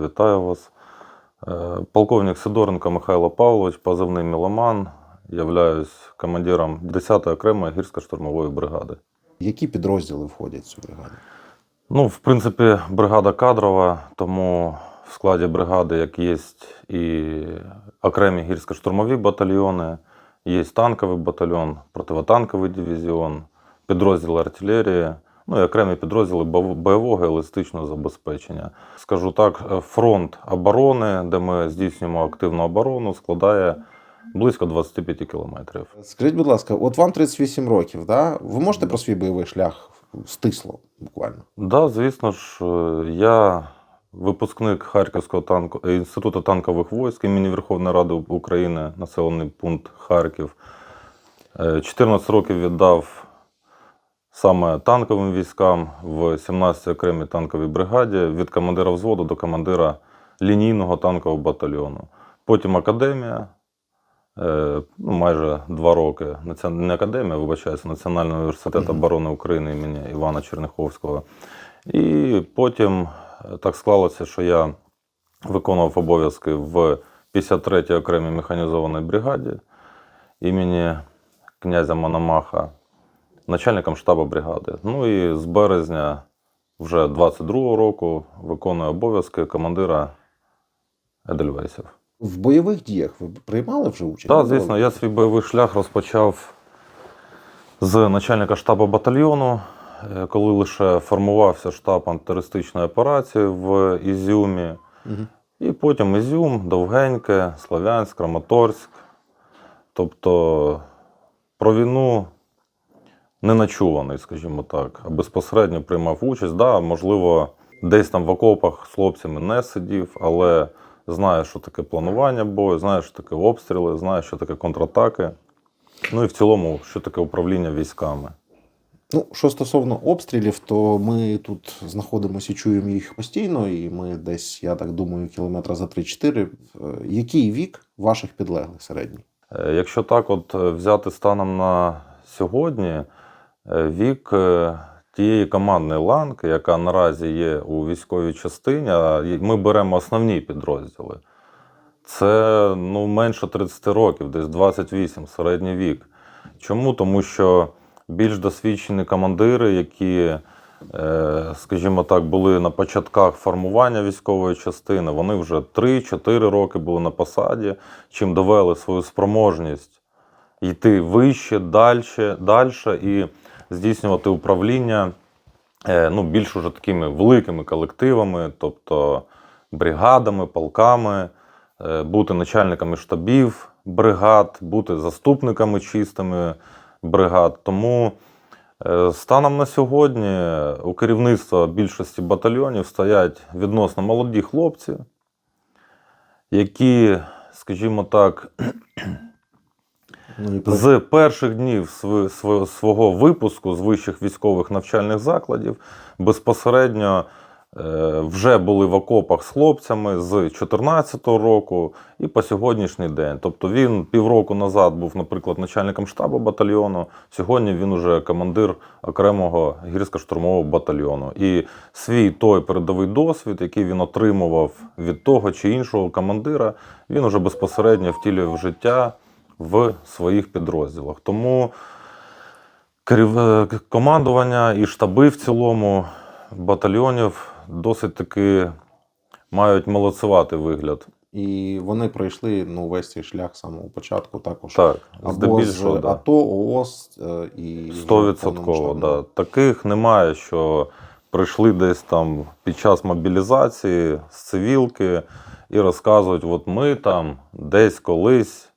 Вітаю вас. Е, Полковник Сидоренко Михайло Павлович, позивний Міломан. Являюсь командиром 10-ї окремої гірсько-штурмової бригади. Які підрозділи входять в цю бригаду? Ну, в принципі, бригада кадрова, тому в складі бригади, як є і окремі гірсько-штурмові батальйони, є танковий батальйон, противотанковий дивізіон, підрозділи артилерії, ну і окремі підрозділи бо- бойового і логістичного забезпечення. Скажу так, е, фронт оборони, де ми здійснюємо активну оборону, складає близько 25 кілометрів. Скажіть, будь ласка, от вам 38 років, да? ви можете про свій бойовий шлях стисло буквально? Да, звісно ж, е, я випускник Харківського танку е, інституту танкових військ імені Верховної Ради України, населений пункт Харків. Е, 14 років віддав саме танковим військам в 17-й окремій танковій бригаді від командира взводу до командира лінійного танкового батальйону. Потім академія. е, Ну, майже два роки. Не академія, вибачаюся, Національний університет оборони України імені Івана Черняховського. І потім е, так склалося, що я виконував обов'язки в 53-й окремій механізованій бригаді імені князя Мономаха, начальником штабу бригади. Ну і з березня вже 22-го року виконую обов'язки командира Едельвейсів. В бойових діях ви приймали вже участь? Так, звісно, я свій бойовий шлях розпочав з начальника штабу батальйону, е, коли лише формувався штаб антитерористичної операції в Ізюмі. Мгм. І потім Ізюм, Довгеньке, Слов'янськ, Краматорськ. Тобто про війну не начуваний, скажімо так, а безпосередньо приймав участь. Да, можливо, десь там в окопах з хлопцями не сидів, але знаю, що таке планування бою, знаю, що таке обстріли, знаю, що таке контратаки. Ну і в цілому, що таке управління військами. Ну, що стосовно обстрілів, то ми тут знаходимося і чуємо їх постійно, і ми десь, я так думаю, кілометра за 3-4. Е, Який вік ваших підлеглих середній? Е, Якщо так от е, взяти станом на сьогодні, вік е, тієї командної ланки, яка наразі є у військовій частині, ми беремо основні підрозділи. Це ну, менше 30 років, десь 28 середній вік. Чому? Тому що більш досвідчені командири, які, е, скажімо так, були на початках формування військової частини, вони вже 3-4 роки були на посаді, чим довели свою спроможність йти вище, далі, далі і здійснювати управління е, ну, більш уже такими великими колективами, тобто бригадами, полками, е, бути начальниками штабів бригад, бути заступниками чистими бригад. Тому е, станом на сьогодні у керівництва більшості батальйонів стоять відносно молоді хлопці, які, скажімо так, з перших днів св- св- свого випуску з вищих військових навчальних закладів безпосередньо е, вже були в окопах з хлопцями з 2014 року і по сьогоднішній день. Тобто він півроку назад був, наприклад, начальником штабу батальйону. Сьогодні він уже командир окремого гірсько-штурмового батальйону. І свій той передовий досвід, який він отримував від того чи іншого командира, він уже безпосередньо втілює в життя в своїх підрозділах. Тому е, командування і штаби в цілому батальйонів досить таки мають молодцеватий вигляд. І вони пройшли ну, весь цей шлях з самого початку також. Так, Або з здебільшого, да. АТО, ООС е, і Стовідсотково, да. Таких немає, що прийшли десь там під час мобілізації з цивілки і розказують, от ми там десь колись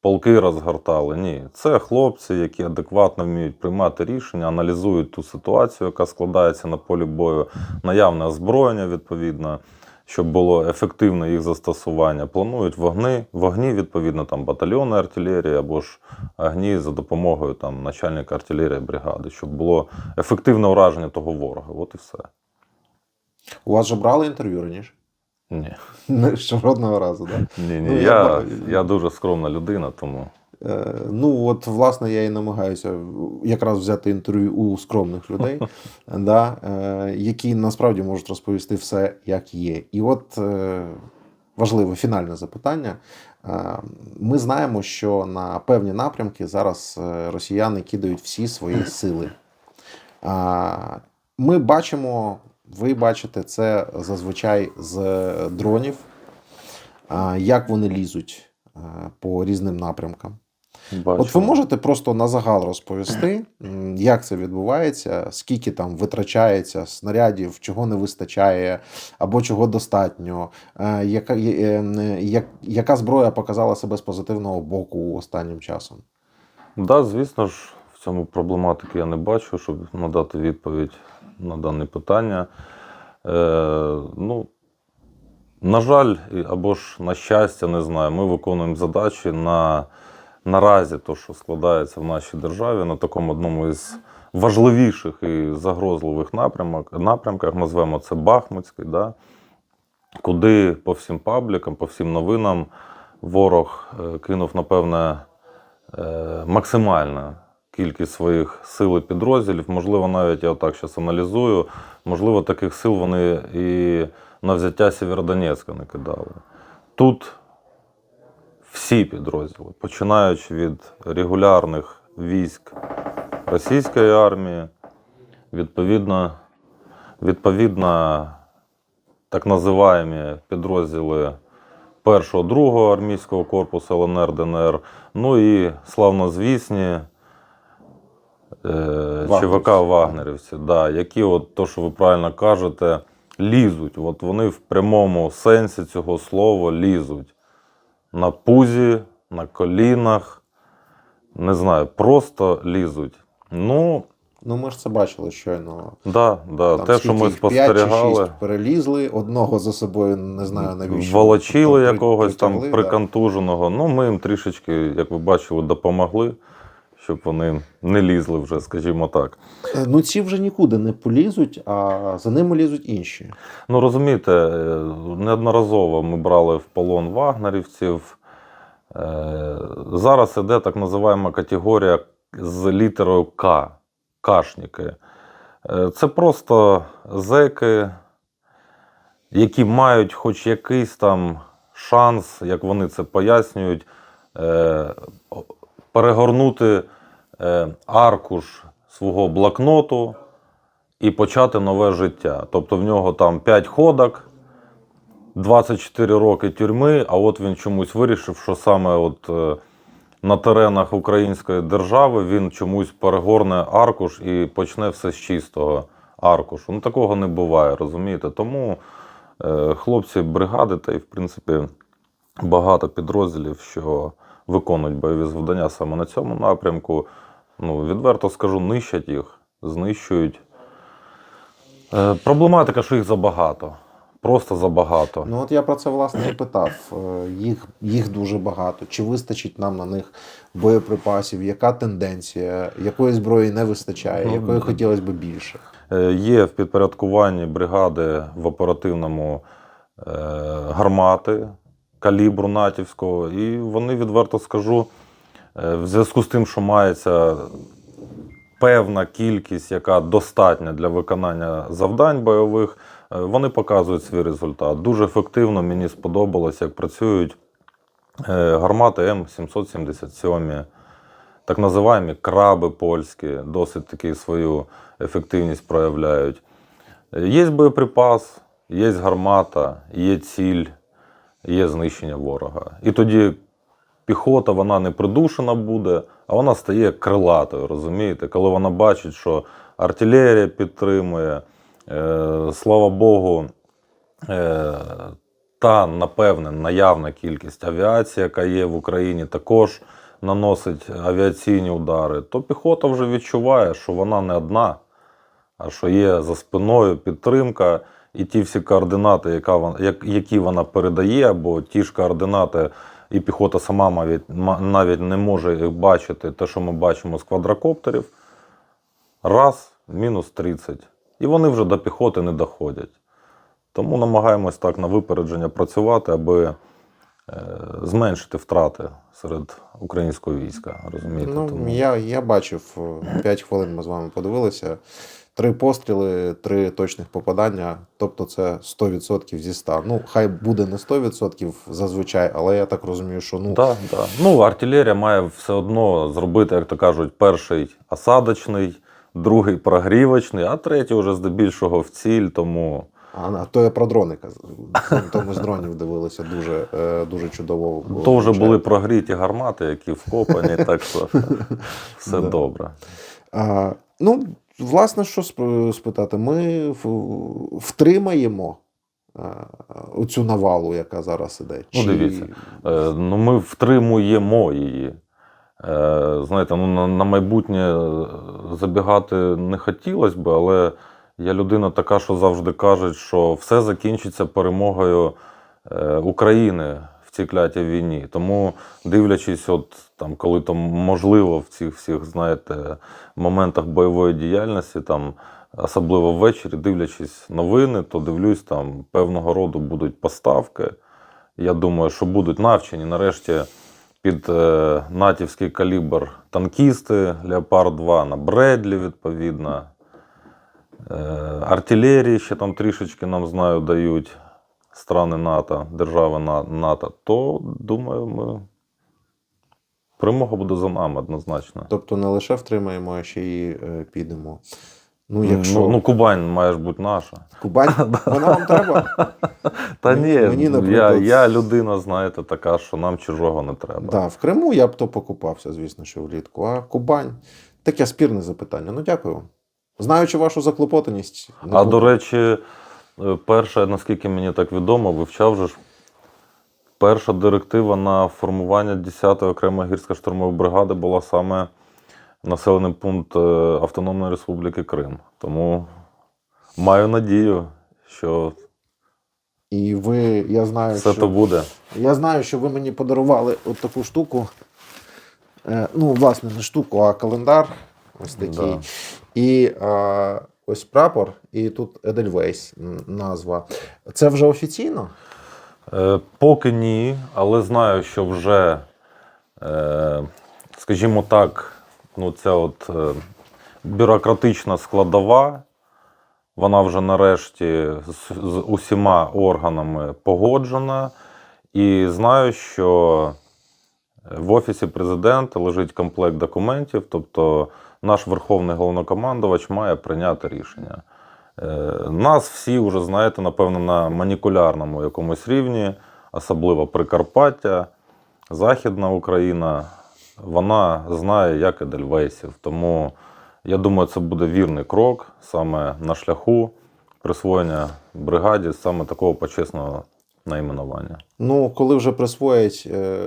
полки розгортали. Ні, це хлопці, які адекватно вміють приймати рішення, аналізують ту ситуацію, яка складається на полі бою, наявне озброєння відповідно. Щоб було ефективне їх застосування, планують вогни, вогні, відповідно, там батальйони артилерії або ж огні за допомогою там, начальника артилерії бригади, щоб було ефективне ураження того ворога. От і все. У вас же брали інтерв'ю раніше? Ні. Не, Жодного разу, так? Да? Ні, ні. Ну, я я, я дуже скромна людина, тому Е, Ну, от, власне, я і намагаюся якраз взяти інтерв'ю у скромних людей, да, е, які насправді можуть розповісти все, як є. І от е, важливе фінальне запитання. Е, Ми знаємо, що на певні напрямки зараз е, росіяни кидають всі свої сили. А, Ми бачимо, ви бачите це зазвичай з дронів, як вони лізуть е, по різним напрямкам. Бачу. От ви можете просто на загал розповісти, як це відбувається, скільки там витрачається снарядів, чого не вистачає, або чого достатньо, е, яка, е, як, яка зброя показала себе з позитивного боку останнім часом? Да, звісно ж, в цьому проблематики я не бачу, щоб надати відповідь на дане питання. Е, ну, на жаль, або ж на щастя, не знаю, ми виконуємо задачі на наразі, то, що складається в нашій державі, на такому одному із важливіших і загрозливих напрямок, напрямках, назвемо це Бахмутський, да, куди по всім паблікам, по всім новинам ворог е, кинув, напевне, е, максимальна кількість своїх сил і підрозділів. Можливо, навіть я отак зараз аналізую. Можливо, таких сил вони і на взяття Сєвєродонецька не кидали. Тут всі підрозділи, починаючи від регулярних військ російської армії, відповідно, відповідно так називаємо підрозділи першого, другого армійського корпусу ЛНР, ДНР, ну і славнозвісні ЧВК Вагнерівці, да, які, от, то, що ви правильно кажете, лізуть. От вони в прямому сенсі цього слова лізуть. На пузі, на колінах, не знаю, просто лізуть. Ну, Ну, ми ж це бачили щойно. да, да, Там те, що ми п'ять чи спостерігали. перелізли, одного за собою не знаю навіщо. Волочили якогось там притягли, да. Ну, ми їм трішечки, як ви бачили, допомогли, щоб вони не лізли вже, скажімо так. Е, Ну, ці вже нікуди не полізуть, а за ними лізуть інші. Ну, розумієте, е, неодноразово ми брали в полон вагнерівців. Е, Зараз іде так називаємо категорія з літерою К. Кашники. Це просто зеки, які мають хоч якийсь там шанс, як вони це пояснюють, перегорнути аркуш свого блокноту і почати нове життя. Тобто в нього там 5 ходок, 24 роки тюрми, а от він чомусь вирішив, що саме от е, на теренах української держави він чомусь перегорне аркуш і почне все з чистого аркушу. Ну такого не буває, розумієте? Тому е, хлопці бригади та й, в принципі, багато підрозділів, що виконують бойові завдання саме на цьому напрямку. Ну, відверто скажу, нищать їх, знищують. Е, проблематика, що їх забагато. Просто забагато. Ну от я про це власне і питав. Е, Їх, їх дуже багато. Чи вистачить нам на них боєприпасів? Яка тенденція? Якої зброї не вистачає, Ну, якої хотілося б більше? Е, Є в підпорядкуванні бригади в оперативному е, гармати калібру натівського, і вони, відверто скажу, в зв'язку з тим, що мається певна кількість, яка достатня для виконання завдань бойових, е, вони показують свій результат. Дуже ефективно мені сподобалось, як працюють е, гармати М777 так називаємо краби польські, досить таки свою ефективність проявляють. Є боєприпас, є гармата, є ціль, є знищення ворога. І тоді піхота вона не придушена буде, а вона стає крилатою, розумієте? Коли вона бачить, що артилерія підтримує, е, слава Богу, е, та, напевне, наявна кількість авіації, яка є в Україні, також наносить авіаційні удари, то піхота вже відчуває, що вона не одна, а що є за спиною підтримка, і ті всі координати, які вона передає, або ті ж координати, і піхота сама навіть, навіть не може їх бачити, те, що ми бачимо з квадрокоптерів, раз, мінус 30. І вони вже до піхоти не доходять. Тому намагаємось так на випередження працювати, аби е, зменшити втрати серед українського війська. Розумієте? Ну, Тому- я, я бачив 5 хвилин. Ми з вами подивилися. Три постріли, три точних попадання. Тобто це 100% зі 100. Ну, хай буде не 100% зазвичай, але я так розумію, що ну, Да, да. Ну, артилерія має все одно зробити, як то кажуть, перший осадочний, другий прогрівочний, а третій вже здебільшого в ціль. Тому а, то я про дрони казав. То ми з дронів дивилися дуже, е, дуже чудово. було то вже були прогріті гармати, які вкопані, так що все добре. А, ну, власне, що спитати? Ми втримаємо а, оцю навалу, яка зараз іде. Ну, дивіться. Е, ну, ми втримуємо її. Е, знаєте, ну, на, майбутнє е, забігати не хотілося б, але я людина така, що завжди каже, що все закінчиться перемогою е, України цій клятій війні. Тому, дивлячись, от там, коли там можливо в цих всіх, знаєте, моментах бойової діяльності, там, особливо ввечері, дивлячись новини, то дивлюсь, там певного роду будуть поставки. Я думаю, що будуть навчені нарешті під е, натівський калібр танкісти Леопард 2 на Бредлі, відповідно. Е, артилерії ще там трішечки нам знаю дають страни НАТО, держави НАТО. То думаю, ми. Перемога буде за нами однозначно. Тобто не лише втримаємо, а ще й е, підемо. Ну, якщо ну, ну, Кубань має ж бути наша. Кубань, вона вам треба. Та ні, мені, я, наприклад- я людина, знаєте, така, що нам чужого не треба. Да, в Криму я б то покупався, звісно, що влітку. А Кубань таке спірне запитання. Ну, дякую вам. Знаючи вашу заклопотаність. А буду. до речі, перша, наскільки мені так відомо, вивчав же ж перша директива на формування 10-ї окремої гірсько-штурмової бригади була саме населений пункт е, Автономної Республіки Крим. Тому маю надію, що І ви, я знаю, все що то буде. Я знаю, що ви мені подарували от таку штуку. Е, ну, власне, не штуку, а календар. Ось такий. Да. І е, ось прапор, і тут Едельвейс назва. Це вже офіційно? Е, Поки ні, але знаю, що вже, е, скажімо так, ну, ця от е, бюрократична складова, вона вже нарешті з, з усіма органами погоджена. І знаю, що в Офісі президента лежить комплект документів, тобто наш верховний головнокомандувач має прийняти рішення. Е, Нас всі вже, знаєте, напевно, на манікулярному якомусь рівні, особливо Прикарпаття, Західна Україна, вона знає, як Едельвейсів. Тому я думаю, це буде вірний крок саме на шляху присвоєння бригаді саме такого почесного найменування. Ну, коли вже присвоять. Е,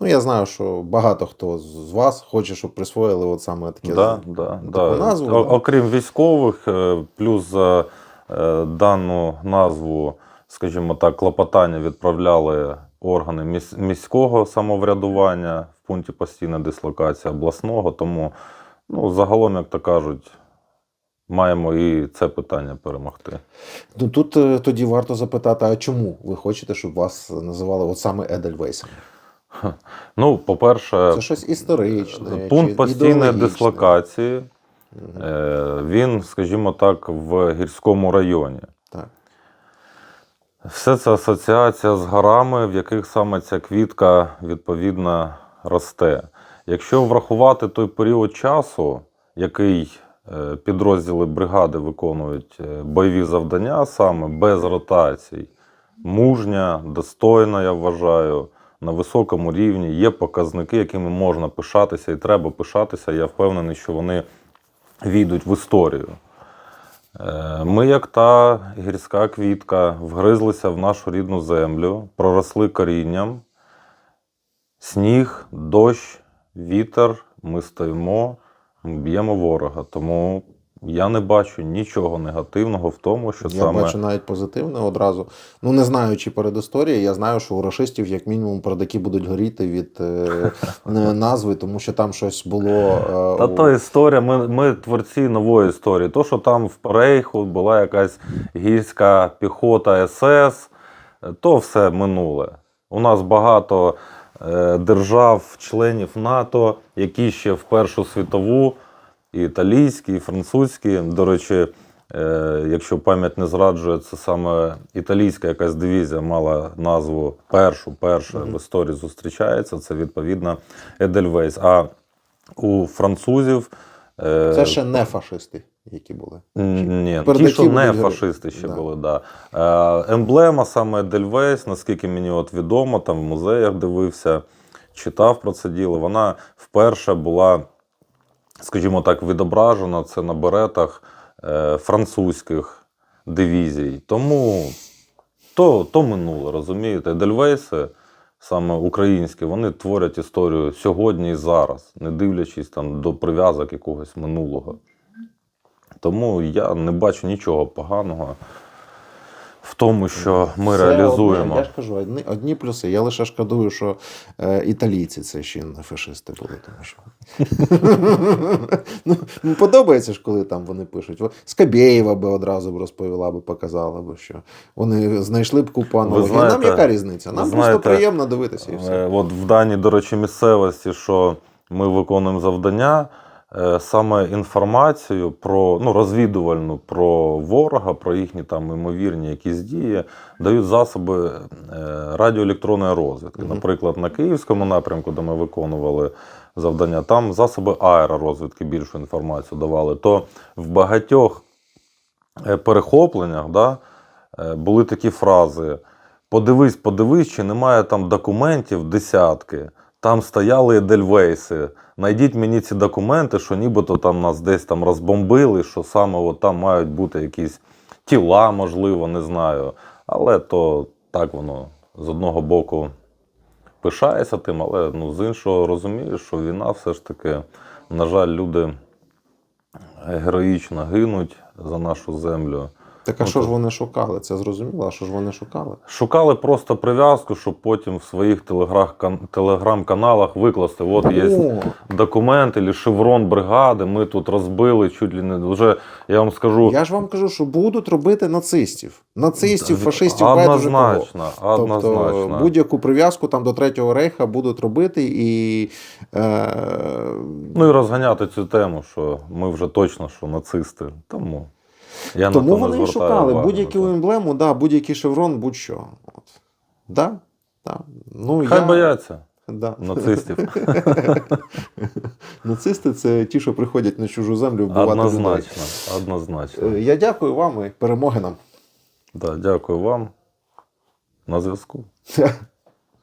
ну, я знаю, що багато хто з вас хоче, щоб присвоїли от саме таке. Да, да, таку да. назву, О- Окрім військових, е, плюс за е, дану назву, скажімо так, клопотання відправляли органи міс- міського самоврядування в пункті постійної дислокації обласного. Тому ну, загалом, як то кажуть, маємо і це питання перемогти. Ну, тут е, тоді варто запитати, а чому ви хочете, щоб вас називали от саме Едельвейсом? Ну, по-перше, Це щось історичне. Пункт постійної дислокації, е, він, скажімо так, в гірському районі. Так. Все це асоціація з горами, в яких саме ця квітка відповідно росте. Якщо врахувати той період часу, який е, підрозділи бригади виконують е, бойові завдання, саме без ротацій, мужня, достойна, я вважаю, на високому рівні, є показники, якими можна пишатися і треба пишатися. Я впевнений, що вони війдуть в історію. Е, Ми, як та гірська квітка, вгризлися в нашу рідну землю, проросли корінням. Сніг, дощ, вітер, ми стоїмо, б'ємо ворога. Тому я не бачу нічого негативного в тому, що Я саме бачу навіть позитивне одразу. Ну, не знаючи передісторії, я знаю, що у рашистів, як мінімум, передаки будуть горіти від е, е, назви, тому що там щось було. е, Та у- то історія, ми, ми творці нової історії. То, що там в Рейху була якась гірська піхота СС, то все минуле. У нас багато е, держав, членів НАТО, які ще в Першу світову, і італійські, і французькі. До речі, е, якщо пам'ять не зраджує, це саме італійська якась дивізія мала назву першу, перша в історії зустрічається. Це відповідно Едельвейс. А у французів. е, Це ще не фашисти, які були. Ні, ті, що не будуть фашисти ще Да. були, да. Е, емблема саме Дельвейс, наскільки мені от відомо, там в музеях дивився, читав про це діло. Вона вперше була, скажімо так, відображена це на беретах е, французьких дивізій. Тому то, то минуле, розумієте? Дельвейси, саме українські, вони творять історію сьогодні і зараз, не дивлячись там до прив'язок якогось минулого. Тому я не бачу нічого поганого в тому, що ми Це реалізуємо. Одне, я ж кажу, одні, одні плюси. Я лише шкодую, що е, італійці це ще не фашисти були, тому що. ну, ну, подобається ж, коли там вони пишуть. Скабєєва би одразу б розповіла би, показала би, що вони знайшли б купу аналогій. Нам яка різниця? Нам ви просто приємно дивитися і все. Е, От в даній, до речі, місцевості, що ми виконуємо завдання, саме інформацію про ну, розвідувальну про ворога, про їхні там ймовірні якісь дії, дають засоби е, радіоелектронної розвідки. Наприклад, на Київському напрямку, де ми виконували завдання, там засоби аеророзвідки більшу інформацію давали. То в багатьох е, перехопленнях да, е, були такі фрази: подивись, подивись, чи немає там документів десятки. Там стояли Едельвейси. Найдіть мені ці документи, що нібито там нас десь там розбомбили, що саме от там мають бути якісь тіла, можливо, не знаю. Але то так воно з одного боку пишається тим, але ну, з іншого розумієш, що війна все ж таки, на жаль, люди героїчно гинуть за нашу землю. Так а що ж вони шукали? Це зрозуміло, а що ж вони шукали? Шукали просто прив'язку, щоб потім в своїх телеграм-каналах викласти. От є документ або шеврон бригади. Ми тут розбили чуть ли не вже. Я вам скажу я ж вам кажу, що будуть робити нацистів. Нацистів, фашистів, байдуже кого. Тобто будь-яку прив'язку там до Третього рейха будуть робити і. Е, Ну і розганяти цю тему, що ми вже точно що нацисти. Тому я тому на то вони і шукали будь-яку емблему, да, будь-який шеврон, будь-що. От. Да? Да. Ну, Хай я... бояться Да. нацистів. Нацисти це ті, що приходять на чужу землю вбивати людей. Однозначно, однозначно. Е, Я дякую вам і перемоги нам. Да, дякую вам. На зв'язку.